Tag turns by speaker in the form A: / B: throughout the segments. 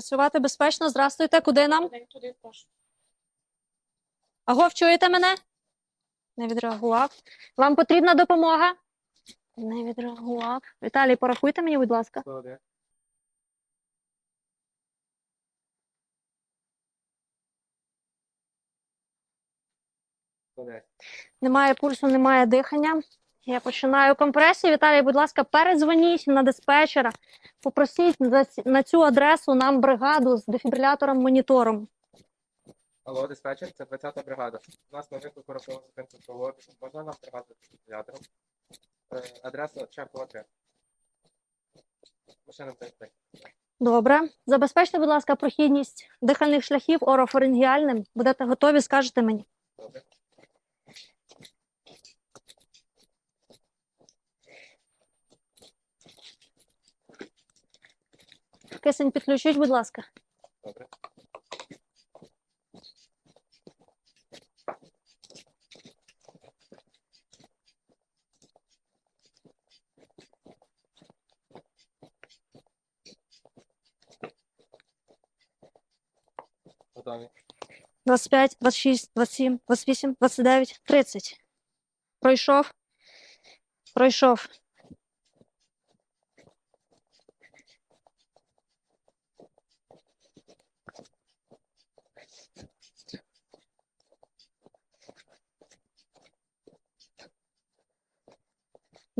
A: Працювати безпечно. Здрастуйте. Куди нам?
B: Туди прошу.
A: Агов, чуєте мене? Не відреагував. Вам потрібна допомога? Не відреагував. Віталій, порахуйте мені, будь ласка. Немає пульсу, немає дихання. Я починаю компресію. Віталій, будь ласка, передзвоніть на диспетчера. Попросіть на цю адресу нам бригаду з дефібрилятором-монітором.
C: Алло, диспетчер, це 20-та бригада. У нас на виклику раптового зупинку. Можна нам бригати з дефібрилятором? Е, Адреса Чехова 3. Машина 33.
A: Добре. Забезпечте, будь ласка, прохідність дихальних шляхів орофарингіальним. Будете готові, скажете мені.
C: Добре.
A: Кисень підключіть, будь ласка.
C: Добре. Готові.
A: 25, 26, 27, 28, 29, 30. Пройшов. Пройшов.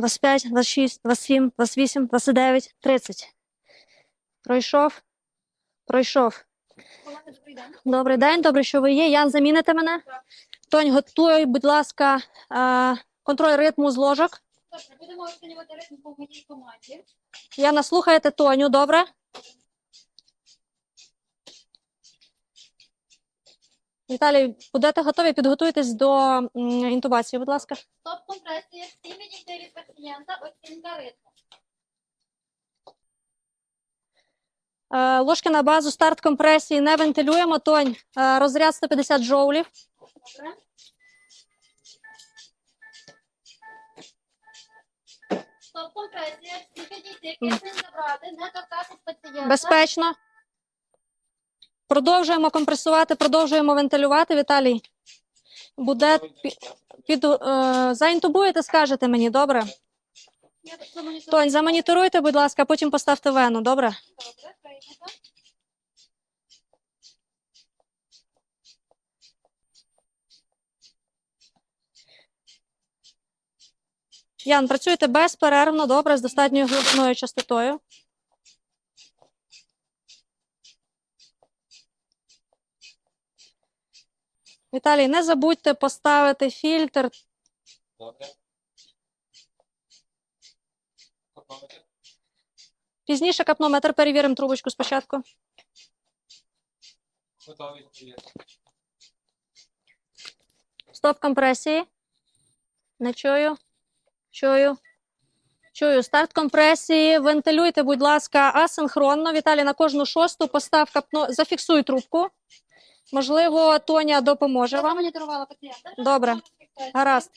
A: Двадцять п'ять, двадцять шість, двадцять сім, двадцять вісім, двадцять дев'ять, тридцять. Пройшов. Пройшов.
B: Добрий день.
A: Добре, що ви є. Ян, заміните мене. Тонь, готуй, будь ласка, е, контроль ритму з ложок.
B: Добре, будемо оцінювати ритм по моїй команді.
A: Яна, слухаєте Тоню, добре? Віталій, будете готові? Підготуйтесь до інтубації, будь ласка.
B: Стоп компресія, всі відійти від пацієнта, оцінка ритму.
A: Е, ложки на базу, старт компресії, не вентилюємо. Тонь, е, розряд 150 джоулів.
B: Добре. Стоп компресія, всі відійти, кисень забрати, не торкатись пацієнта.
A: Безпечно. Продовжуємо компресувати, продовжуємо вентилювати. Віталій, буде пі- під, е, заінтубуєте, скажете мені, добре? Тонь, замоніторуйте, будь ласка, потім поставте вену, добре? Ян, працюйте безперервно, добре, з достатньою глибиною частотою. Віталій, не забудьте поставити фільтр.
C: Добре. Готові.
A: Пізніше капнометр перевіримо трубочку спочатку.
C: Готові.
A: Стоп компресії. Не чую. Чую. Чую. Старт компресії. Вентилюйте, будь ласка, асинхронно. Віталій, на кожну шосту постав капно. Зафіксуй трубку. Можливо, Тоня допоможе вам.
B: замоніторувала пацієнта.
A: Добре. Гаразд.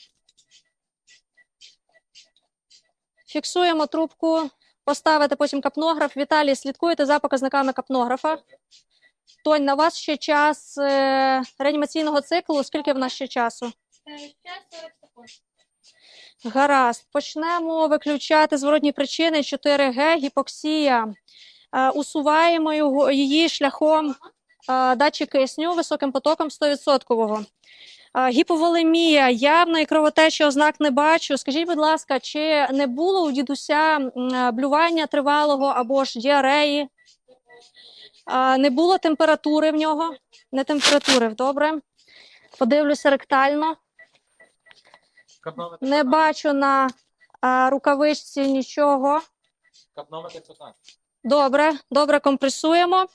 A: Фіксуємо трубку, поставити потім капнограф. Віталій, слідкуйте за показниками капнографа. Тонь, на вас ще час е, реанімаційного циклу. Скільки в нас ще часу?
B: Е, Ще 40 секунд.
A: Гаразд. Почнемо виключати зворотні причини 4Г, гіпоксія. Е, усуваємо його, її шляхом датчик кисню високим потоком 100%. Е, гіповолемія, явної кровотечі ознак не бачу. Скажіть, будь ласка, чи не було у дідуся блювання тривалого або ж діареї? Не було температури в нього? Не температури, добре. Подивлюся ректально. Не бачу на рукавичці нічого.
C: Капнометр 15.
A: Добре, добре, компресуємо.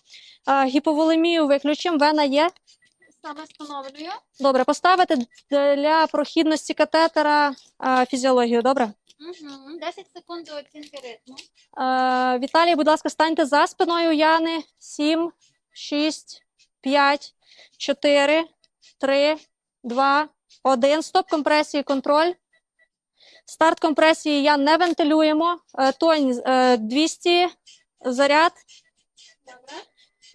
A: А, гіповолемію виключимо. Вена є.
B: Саме встановлюю.
A: Добре, поставити для прохідності катетера а, фізіологію. Добре.
B: Угу. 10 секунд до оцінки ритму.
A: А, Віталій, будь ласка, станьте за спиною Яни. 7, 6, 5, 4, 3, 2, 1. Стоп компресії, контроль. Старт компресії я не вентилюємо. Е, Тонь е, 200 заряд.
B: Добре.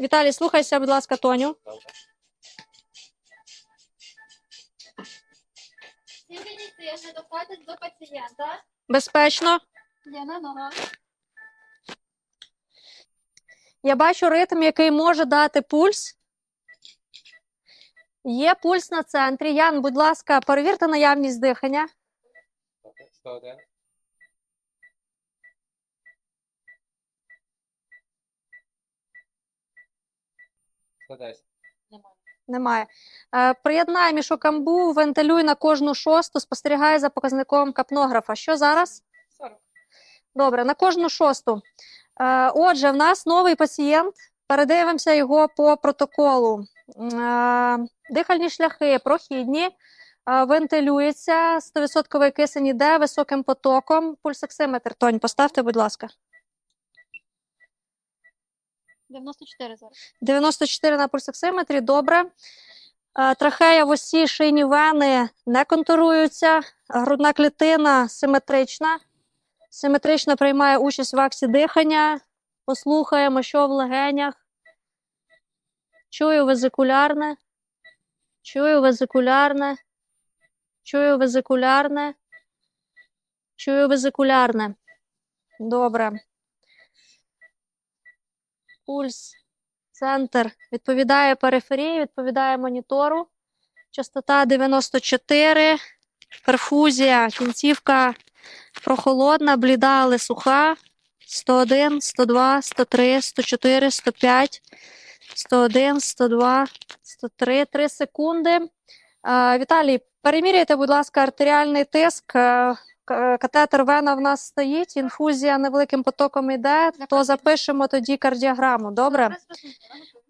A: Віталій, слухайся, будь ласка, Тоню.
B: Підійти, не доходить до пацієнта.
A: Безпечно.
B: Ліна, нога.
A: Я бачу ритм, який може дати пульс. Є пульс на центрі. Ян, будь ласка, перевірте наявність дихання.
C: 101. Сто десять.
A: Немає. Е, приєднай мішокамбу, вентилюй на кожну шосту, спостерігай за показником капнографа. Що зараз?
B: 40.
A: Добре, на кожну шосту. Е, отже, в нас новий пацієнт. Передивимося його по протоколу. Е, дихальні шляхи прохідні, вентилюється, 100% кисень іде високим потоком. Пульсоксиметр. Тонь, поставте, будь ласка.
B: 94 зараз.
A: 94 на пульсоксиметрі, добре. Е, Трахея в осі, шийні вени не контуруються. Грудна клітина симетрична. Симетрично приймає участь в акті дихання. Послухаємо, що в легенях. Чую везикулярне. Чую везикулярне. Чую везикулярне. Чую везикулярне. Добре. Пульс Центр відповідає периферії, відповідає монітору. Частота 94, перфузія, кінцівка прохолодна, бліда, але суха. 101, 102, 103, 104, 105, 101, 102, 103, 3 секунди. Віталій, переміряйте, будь ласка, артеріальний тиск. Катетер вена в нас стоїть, інфузія невеликим потоком йде, то запишемо тоді кардіограму. Добре?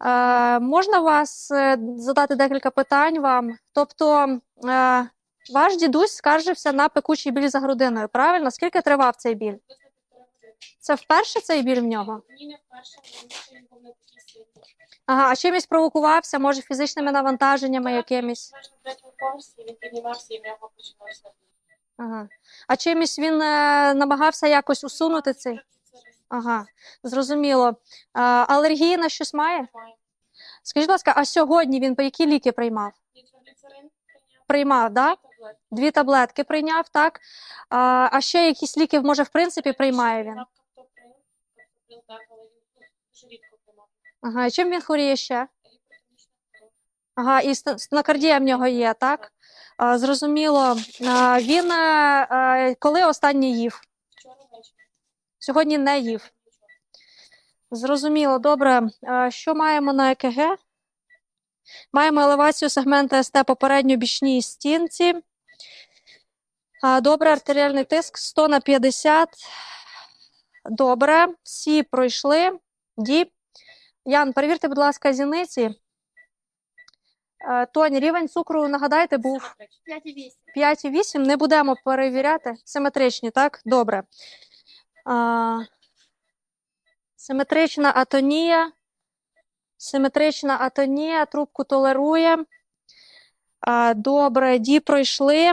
A: Е, можна вас е, задати декілька питань вам? Тобто, е, ваш дідусь скаржився на пекучий біль за грудиною, правильно? Скільки тривав цей біль? Це вперше цей біль в нього?
D: Ні, не вперше, він був не такий сильний.
A: Ага, а чимось провокувався, може, фізичними навантаженнями якимись?
D: Майже на третьому поверсі він піднімався і в нього почалося.
A: Ага. А чимось він е, намагався якось усунути цей? Ага, зрозуміло. А, алергії на щось має? Скажіть, будь ласка, а сьогодні він по які ліки приймав? Приймав, да? Дві таблетки прийняв, так? А, а ще якісь ліки, може, в принципі, приймає він? Ага, і чим він хворіє ще? Ага, і ст- стенокардія в нього є, так? Зрозуміло. Він е, е, коли останнє їв? Сьогодні не їв. Зрозуміло, добре. Що маємо на ЕКГ? Маємо елевацію сегмента СТ попередньо бічній стінці. Добре, артеріальний тиск 100 на 50. Добре, всі пройшли. Діп. Ян, перевірте, будь ласка, зіниці. Е, Тонь, рівень цукру, нагадайте, був
B: 5,8.
A: 5,8. Не будемо перевіряти. Симетричні, так? Добре. А, симетрична атонія. Симетрична атонія. Трубку толерує. А, добре, ді пройшли.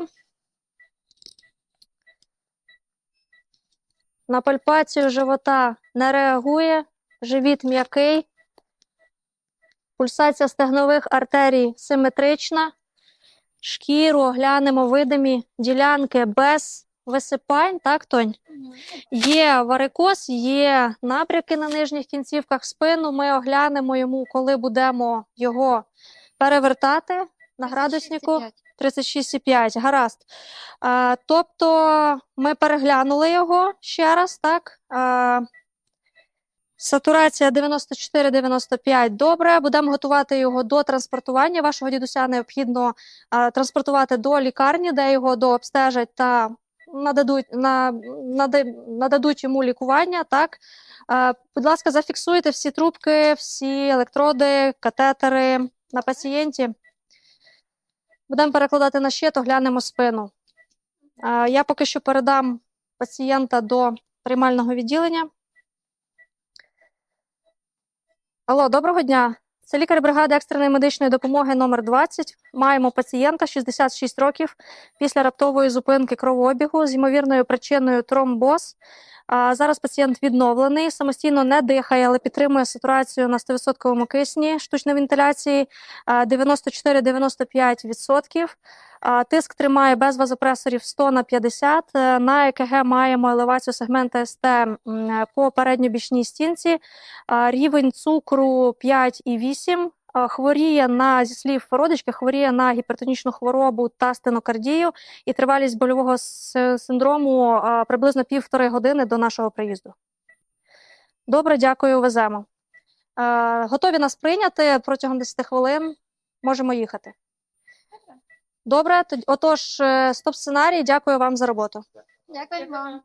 A: На пальпацію живота не реагує. Живіт м'який. Пульсація стегнових артерій симетрична шкіру оглянемо видимі ділянки без висипань, так, Тонь? Є варикоз, є напряки на нижніх кінцівках спину. Ми оглянемо йому, коли будемо його перевертати на градуснику 36,5. Гаразд. А, тобто ми переглянули його ще раз, так? А, Сатурація 94-95 добре. Будемо готувати його до транспортування. Вашого дідуся необхідно а, транспортувати до лікарні, де його дообстежать та нададуть, на, нада- нададуть йому лікування. Так? А, будь ласка, зафіксуйте всі трубки, всі електроди, катетери на пацієнті. Будемо перекладати на щит, оглянемо спину. А, я поки що передам пацієнта до приймального відділення. Алло, доброго дня. Це лікар бригади екстреної медичної допомоги номер 20. Маємо пацієнта 66 років після раптової зупинки кровообігу з ймовірною причиною тромбоз. А, Зараз пацієнт відновлений, самостійно не дихає, але підтримує сатурацію на 100% кисні штучної вентиляції 94-95%. Тиск тримає без вазопресорів 100 на 50. Е, На ЕКГ маємо елевацію сегмента СТ м, по передньобічній стінці. Рівень цукру 5,8. Хворіє на, зі слів родички, хворіє на гіпертонічну хворобу та стенокардію і тривалість больового синдрому приблизно півтори години до нашого приїзду. Добре, дякую, веземо. Е, Готові нас прийняти протягом 10 хвилин. Можемо їхати. Добре, тоді- отож, е, стоп сценарій. Дякую вам за роботу.
B: Дякую вам.